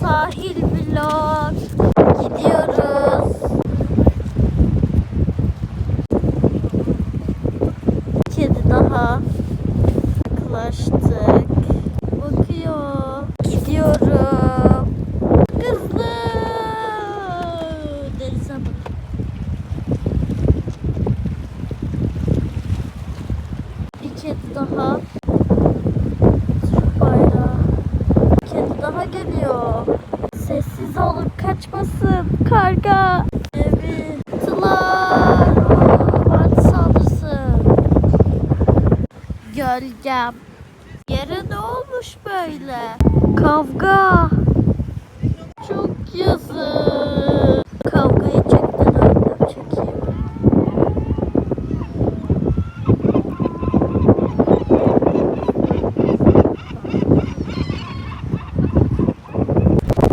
Sahil vlog. Gidiyoruz. Kedi daha. Yaklaştık. Bakıyor. Gidiyorum. Kızlı. Denize bak. Bir kedi daha. yanıma geliyor. Sessiz olup kaçmasın karga. Evi tılar. Hadi saldırsın. Gölgem. Yere ne olmuş böyle? Kavga. Çok yazık.